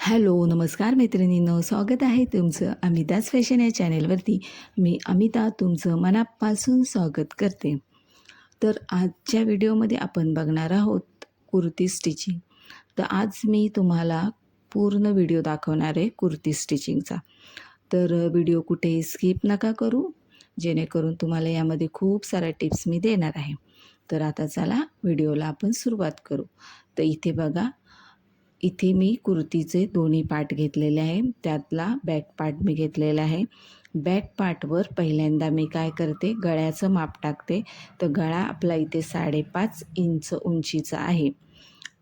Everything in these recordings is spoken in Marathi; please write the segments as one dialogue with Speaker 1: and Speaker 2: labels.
Speaker 1: हॅलो नमस्कार मैत्रिणींनो स्वागत आहे तुमचं अमिताज फॅशन या चॅनेलवरती. मी अमिता तुमचं मनापासून स्वागत करते. तर आजच्या व्हिडिओमध्ये आपण बघणार आहोत कुर्ती स्टिचिंग. तर आज मी तुम्हाला पूर्ण व्हिडिओ दाखवणार आहे कुर्ती स्टिचिंगचा. तर व्हिडिओ कुठेही स्किप नका करू जेणेकरून तुम्हाला यामध्ये खूप साऱ्या टिप्स मी देणार आहे. तर आता चला व्हिडिओला आपण सुरुवात करू. तर इथे बघा इथे मी कुर्तीचे दोन्ही पार्ट घेतलेले आहे. त्यातला बॅक पार्ट मी घेतलेला आहे. बॅक पार्टवर पहिल्यांदा मी काय करते? गळ्याचं माप टाकते. तर गळा आपला इथे साडेपाच इंच उंचीचा आहे.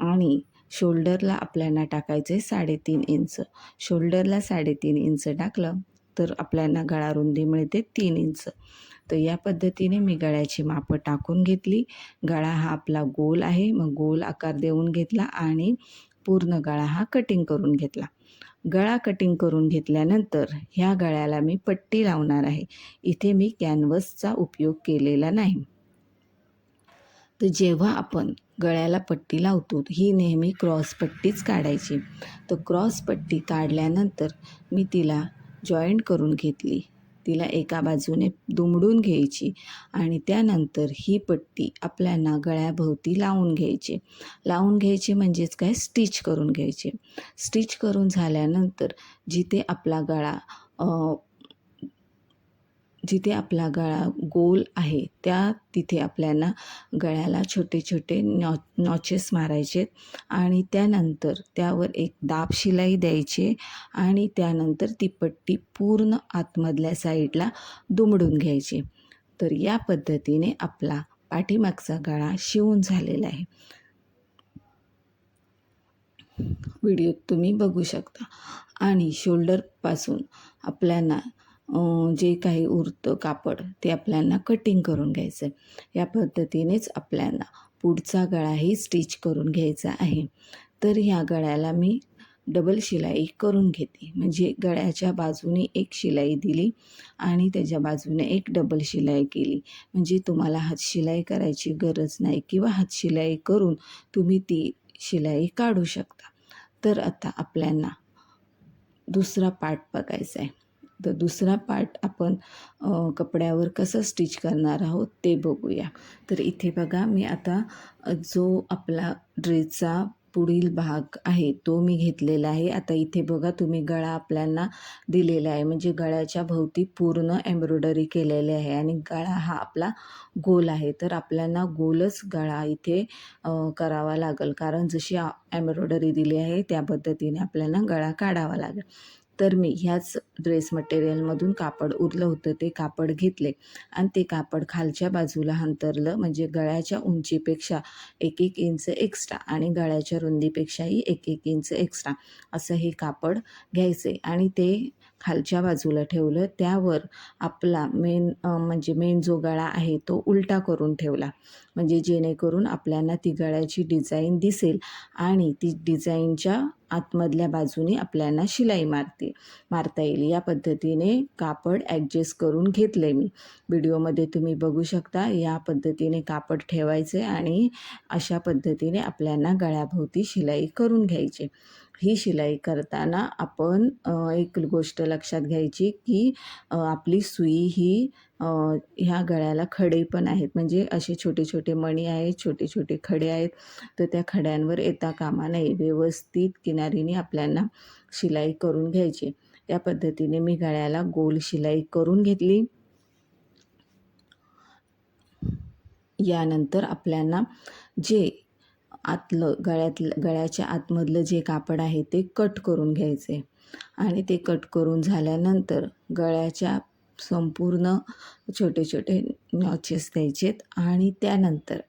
Speaker 1: आणि शोल्डरला आपल्याला टाकायचं आहे साडेतीन इंच. शोल्डरला साडेतीन इंच टाकलं तर आपल्याला गळा रुंदी मिळते तीन इंच. तर या पद्धतीने मी गळ्याची मापं टाकून घेतली. गळा हा आपला गोल आहे. मग गोल आकार देऊन घेतला आणि पूर्ण गळा हा कटिंग करून घेतला. गळा कटिंग करून घेतल्यानंतर ह्या गळ्याला मी पट्टी लावणार आहे. इथे मी कॅनव्हसचा उपयोग केलेला नाही. तर जेव्हा आपण गळ्याला पट्टी लावतो ही नेहमी क्रॉस पट्टीच काढायची. तर क्रॉस पट्टी काढल्यानंतर मी तिला जॉईंट करून घेतली. तिला एका बाजूने दुमडून घ्यायची आणि त्यानंतर ही पट्टी आपल्याला गळ्याभोवती लावून घ्यायची. लावून घ्यायची म्हणजेच काय? स्टिच करून घ्यायचे. स्टिच करून झाल्यानंतर जिथे आपला गळा जिथे आपला गळा गोल आहे त्या तिथे आपल्याला गळ्याला छोटे छोटे नॉ नॉचेस मारायचे आणि त्यानंतर त्यावर एक दाब शिलाई द्यायची आणि त्यानंतर ती पट्टी पूर्ण आतमधल्या साईडला दुमडून घ्यायची. तर या पद्धतीने आपला पाठीमागचा गळा शिवून झालेला आहे. व्हिडिओ तुम्ही बघू शकता. आणि शोल्डरपासून आपल्याला जे काही उरतं कापड ते आपल्याला कटिंग करून घ्यायचं आहे या पद्धतीनेच आपल्याला पुढचा गळाही स्टिच करून घ्यायचा आहे. तर ह्या गळ्याला मी डबल शिलाई करून घेते. म्हणजे गळ्याच्या बाजूने एक शिलाई दिली आणि त्याच्या बाजूने एक डबल शिलाई केली. म्हणजे तुम्हाला हातशिलाई करायची गरज नाही किंवा हातशिलाई करून तुम्ही ती शिलाई काढू शकता. तर आता आपल्याला दुसरा पार्ट बघायचा आहे तर दुसरा पार्ट आपण कपड्यावर कसं स्टिच करणार आहोत ते बघूया. तर इथे बघा मी आता जो आपला ड्रेसचा पुढील भाग आहे तो मी घेतलेला आहे. आता इथे बघा तुम्ही गळा आपल्याला दिलेला आहे. म्हणजे गळ्याच्या भोवती पूर्ण एम्ब्रॉयडरी केलेली आहे आणि गळा हा आपला गोल आहे. तर आपल्याला गोलच गळा इथे करावा लागेल. कारण जशी एम्ब्रॉयडरी दिली आहे त्या पद्धतीने आपल्याला गळा काढावा लागेल. तर मी ह्याच ड्रेस मटेरियलमधून कापड उरलं होतं ते कापड घेतले. आणि ते कापड खालच्या बाजूला अंतरलं म्हणजे गळ्याच्या उंचीपेक्षा एक एक इंच एक्स्ट्रा आणि गळ्याच्या रुंदीपेक्षाही एक एक इंच एक्स्ट्रा असं हे कापड घ्यायचे. आणि ते खालच्या बाजूला ठेवलं त्यावर आपला मेन म्हणजे मेन जो गळा आहे तो उलटा करून ठेवला. म्हणजे जेणेकरून आपल्याला ती गळ्याची डिझाईन दिसेल आणि ती डिझाईनच्या आतमधल्या बाजूने आपल्याला शिलाई मारते. मारता येईल. या पद्धतीने कापड ॲडजस्ट करून घेतले मी. व्हिडिओमध्ये तुम्ही बघू शकता या पद्धतीने कापड ठेवायचे आणि अशा पद्धतीने आपल्याला गळ्याभोवती शिलाई करून घ्यायचे. ही शिलाई करताना आपण एक गोष्ट लक्षात घ्यायची की आपली सुई ही ह्या गळ्याला खडे पण आहेत. म्हणजे असे छोटे छोटे मणी आहेत छोटे छोटे खडे आहेत. तर त्या खड्यांवर येता कामा नये. व्यवस्थित किनारीने आपल्याला शिलाई करून घ्यायची. या पद्धतीने मी गळ्याला गोल शिलाई करून घेतली. यानंतर आपल्याला जे आतलं गळ्यातलं गळ्याच्या आतमधलं जे कापड आहे ते कट करून घ्यायचे. आणि ते कट करून झाल्यानंतर गळ्याच्या संपूर्ण छोटे छोटे नॉचेस द्यायचेत आणि त्यानंतर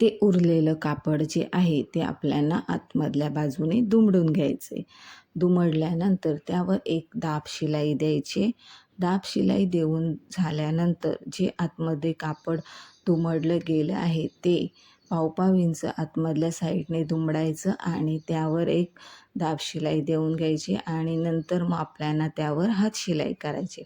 Speaker 1: ते उरलेलं कापड जे आहे ते आपल्याला आतमधल्या बाजूने दुमडून घ्यायचे. दुमडल्यानंतर त्यावर एक दाब शिलाई द्यायचे. दाब शिलाई देऊन झाल्यानंतर जे आतमध्ये कापड दुमडलं गेलं आहे ते पावपाव इंच आतमधल्या साईडने दुमडायचं आणि त्यावर एक दाब शिलाई देऊन घ्यायची आणि नंतर मग आपल्याला त्यावर हात शिलाई करायची.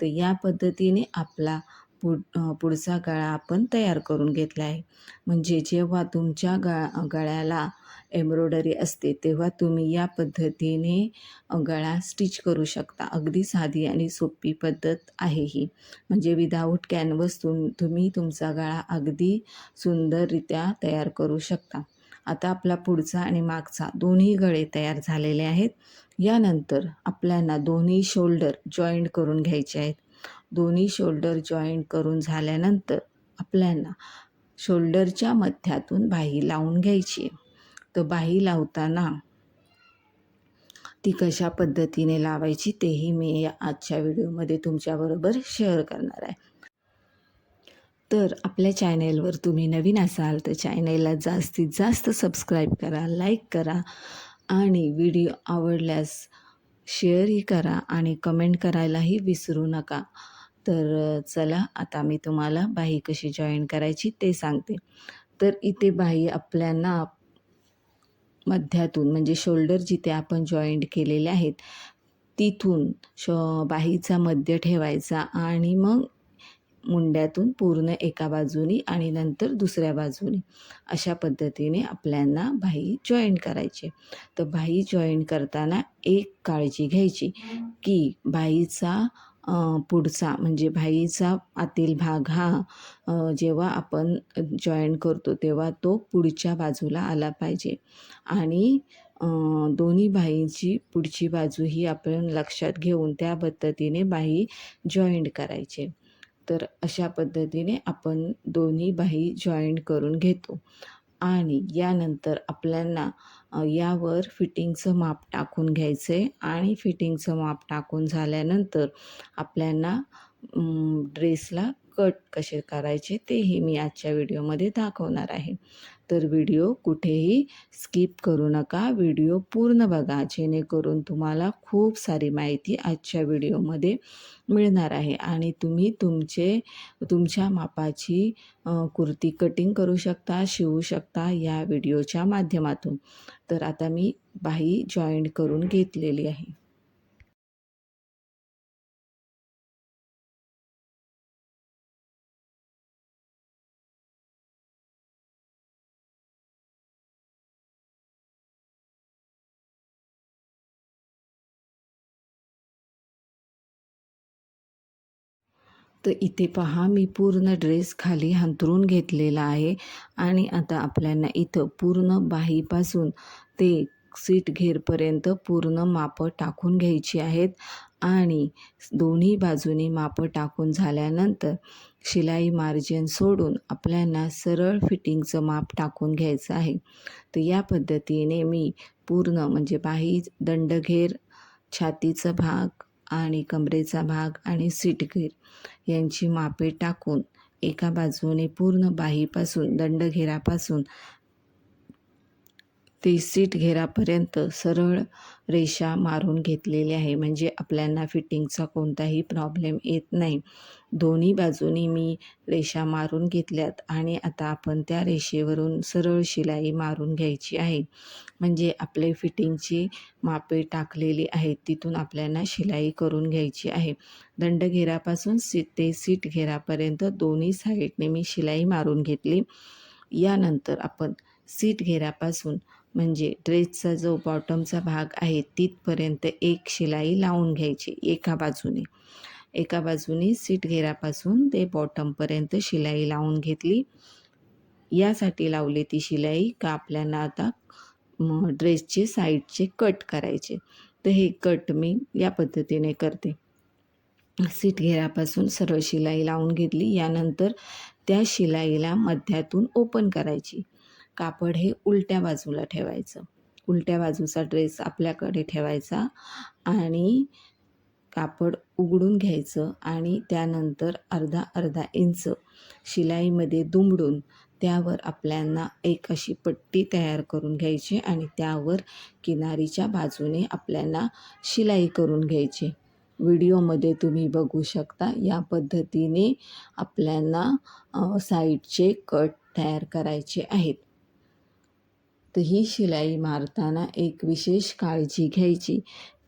Speaker 1: तर या पद्धतीने आपला पुढ पुढचा गळा आपण तयार करून घेतला आहे. म्हणजे जेव्हा तुमच्या गळा गळ्याला एम्ब्रॉयडरी असते तेव्हा तुम्ही या पद्धतीने गळा स्टिच करू शकता. अगदी साधी आणि सोपी पद्धत आहे ही. म्हणजे विदाऊट कॅनवस तुम तुम्ही तुमचा गळा अगदी सुंदररित्या तयार करू शकता. आता आपला पुढचा आणि मागचा दोन्ही गळे तयार झालेले आहेत. यानंतर आपल्याला दोन्ही शोल्डर जॉईंट करून घ्यायचे आहेत. दोन्ही शोल्डर जॉईंट करून झाल्यानंतर आपल्याला शोल्डरच्या मध्यातून बाही लावून घ्यायची. तर बाही लावताना ती कशा पद्धतीने लावायची तेही मी या आजच्या व्हिडिओमध्ये तुमच्याबरोबर शेअर करणार आहे. तर आपल्या चॅनेलवर तुम्ही नवीन असाल तर चॅनेलला जास्तीत जास्त सबस्क्राईब करा लाईक करा आणि व्हिडिओ आवडल्यास शेअरही करा आणि कमेंट करायलाही विसरू नका. तर चला आता मी तुम्हाला बाही कशी जॉईन करायची ते सांगते. तर इथे बाही आपल्याला मध्यातून म्हणजे शोल्डर जिथे आपण जॉईंट केलेले आहेत तिथून शॉ बाहीचा मध्य ठेवायचा आणि मग मुंड्यातून पूर्ण एका बाजूनी आणि नंतर दुसऱ्या बाजूनी अशा पद्धतीने आपल्यांना भाई जॉईन करायचे. तर भाई जॉईन करताना एक काळजी घ्यायची की बाईचा पुढचा म्हणजे बाईचा आतील भाग हा जेव्हा आपण जॉईन करतो तेव्हा तो पुढच्या बाजूला आला पाहिजे. आणि दोन्ही बाईंची पुढची बाजू ही आपण लक्षात घेऊन त्या पद्धतीने बाई जॉईंट करायचे. तर अशा पद्धतीने आपण दोन्ही बाही जॉईंट करून घेतो. आणि यानंतर आपल्याला यावर फिटिंगचं माप टाकून घ्यायचं. आहे आणि फिटिंगचं माप टाकून झाल्यानंतर आपल्याला ड्रेसला कट कसे करायचे तेही मी आजच्या व्हिडिओमध्ये दाखवणार आहे. तर व्हिडिओ कुठेही स्किप करू नका. व्हिडिओ पूर्ण बघा जेणेकरून तुम्हाला खूप सारी माहिती आजच्या व्हिडिओमध्ये मिळणार आहे. आणि तुम्ही तुमचे तुमच्या मापाची कुर्ती कटिंग करू शकता शिवू शकता या व्हिडिओच्या माध्यमातून. तर आता मी बाही जॉईंट करून घेतलेली आहे. तर इथे पहा मी पूर्ण ड्रेस खाली हंतरून घेतलेला आहे आणि आता आपल्याला इथं पूर्ण बाहीपासून ते सीट घेरपर्यंत पूर्ण मापं टाकून घ्यायची आहेत आणि दोन्ही बाजूनी मापं टाकून झाल्यानंतर शिलाई मार्जिन सोडून आपल्याला सरळ फिटिंगचं माप टाकून घ्यायचं आहे. तर या पद्धतीने मी पूर्ण म्हणजे बाही दंडघेर छातीचा भाग आणि कमरेचा भाग आणि सीटगीर यांची मापे टाकून एका बाजूने पूर्ण बाहीपासून दंडघेरापासून ते सीट घेरापर्यंत सरळ रेषा मारून घेतलेली आहे. म्हणजे आपल्याला फिटिंगचा कोणताही प्रॉब्लेम येत नाही. दोन्ही बाजूनी मी रेषा मारून घेतल्यात आणि आता आपण त्या रेषेवरून सरळ शिलाई मारून घ्यायची आहे. म्हणजे आपले फिटिंगची मापे टाकलेली आहेत तिथून आपल्याला शिलाई करून घ्यायची आहे. दंडघेरापासून सीट ते सीट घेरापर्यंत दोन्ही साईडने मी शिलाई मारून घेतली. यानंतर आपण सीट घेरापासून म्हणजे ड्रेसचा जो बॉटमचा भाग आहे तिथपर्यंत एक शिलाई लावून घ्यायची एका बाजूने. एका बाजूने सीट घेरापासून ते बॉटमपर्यंत शिलाई लावून घेतली. यासाठी लावली ती शिलाई का आपल्याला आता ड्रेसचे साईडचे कट करायचे. तर हे कट मी या पद्धतीने करते. सीट घेरापासून सरळ शिलाई लावून घेतली. यानंतर त्या शिलाईला मध्यातून ओपन करायची. कापड हे उलट्या बाजूला ठेवायचं. उलट्या बाजूचा ड्रेस आपल्याकडे ठेवायचा आणि कापड उघडून घ्यायचं आणि त्यानंतर अर्धा अर्धा इंच शिलाईमध्ये दुमडून त्यावर आपल्यांना एक अशी पट्टी तयार करून घ्यायची आणि त्यावर किनारीच्या बाजूने आपल्याला शिलाई करून घ्यायची. व्हिडिओमध्ये तुम्ही बघू शकता या पद्धतीने आपल्यांना साईडचे कट तयार करायचे आहेत. ही शिलाई मारताना एक विशेष काळजी घ्यायची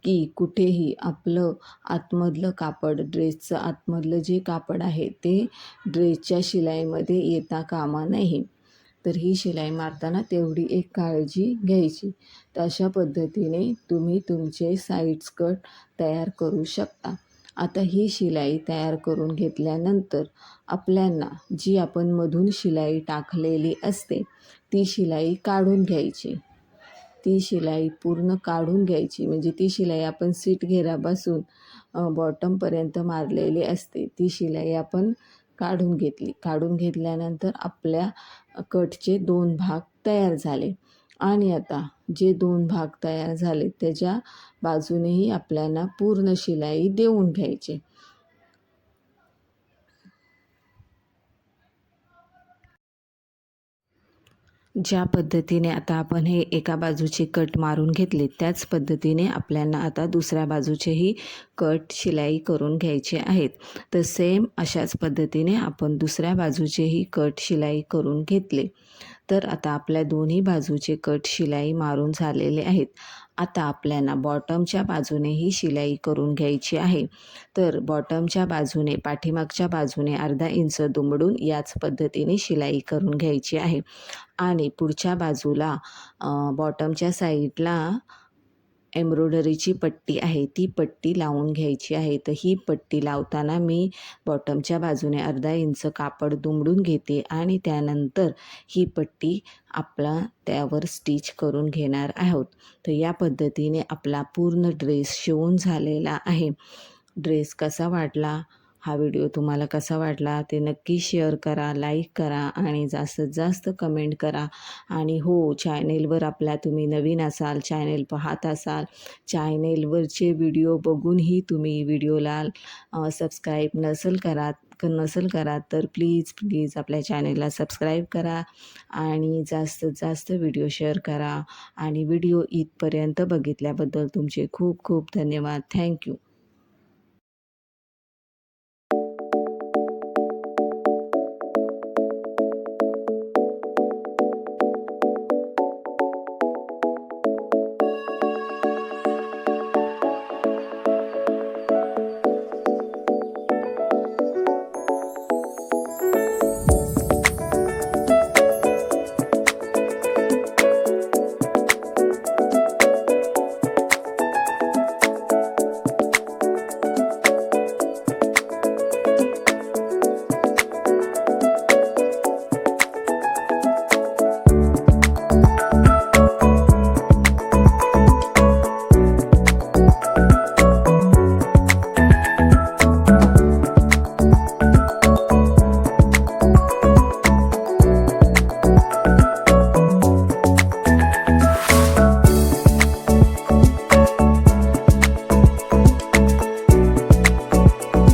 Speaker 1: की कुठेही आपलं आतमधलं कापड ड्रेसचं आतमधलं जे कापड आहे ते ड्रेसच्या शिलाईमध्ये येता कामा नाही तर ही शिलाई मारताना तेवढी एक काळजी घ्यायची. तर अशा पद्धतीने तुम्ही तुमचे साईड स्कर्ट तयार करू शकता. आता ही शिलाई तयार करून घेतल्यानंतर आपल्यांना जी आपण मधून शिलाई टाकलेली असते ती शिलाई काढून घ्यायची. ती शिलाई पूर्ण काढून घ्यायची. म्हणजे ती शिलाई आपण सीट घेरापासून बॉटमपर्यंत मारलेली असते. ती शिलाई आपण काढून घेतली. काढून घेतल्यानंतर आपल्या कटचे दोन भाग तयार झाले. आणि आता जे दोन भाग तयार झाले त्याच्या बाजूनेही आपल्याला पूर्ण शिलाई देऊन घ्यायची. ज्या पद्धतीने आता आपण हे एका बाजूचे कट मारून घेतले त्याच पद्धतीने आपल्याला आता दुसऱ्या बाजूचेही कट शिलाई करून घ्यायचे आहेत. तर सेम अशाच पद्धतीने आपण दुसऱ्या बाजूचेही कट शिलाई करून घेतले. तर आता आपल्या दोन्ही बाजूचे कट शिलाई मारून झालेले आहेत. आता आपल्याला बॉटमच्या बाजूने ही शिलाई करून घ्यायची आहे. तर बॉटमच्या बाजूने पाठीमागच्या बाजूने अर्धा इंच दुमडून याच पद्धतीने शिलाई करून घ्यायची आहे. आणि पुढच्या बाजूला बॉटमच्या साईडला एम्ब्रॉयडरीची पट्टी आहे ती पट्टी लावून घ्यायची आहे. तर ही पट्टी लावताना मी बॉटमच्या बाजूने अर्धा इंच कापड दुमडून घेते आणि त्यानंतर ही पट्टी आपला त्यावर स्टिच करून घेणार आहोत. तर या पद्धतीने आपला पूर्ण ड्रेस शिवून झालेला आहे. ड्रेस कसा वाटला? हा व्हिडिओ तुम्हाला कसा वाटला ते नक्की शेअर करा लाईक करा आणि जास्तीत जास्त कमेंट करा. आणि हो चॅनेलवर आपल्या तुम्ही नवीन असाल चॅनेल पाहत असाल चॅनेलवरचे व्हिडिओ बघूनही तुम्ही व्हिडिओला सबस्क्राईब नसेल करा नसेल करा तर प्लीज प्लीज आपल्या चॅनेलला सबस्क्राईब करा आणि जास्तीत जास्त व्हिडिओ शेअर करा. आणि व्हिडिओ इथपर्यंत बघितल्याबद्दल तुमचे खूप खूप धन्यवाद. थँक्यू.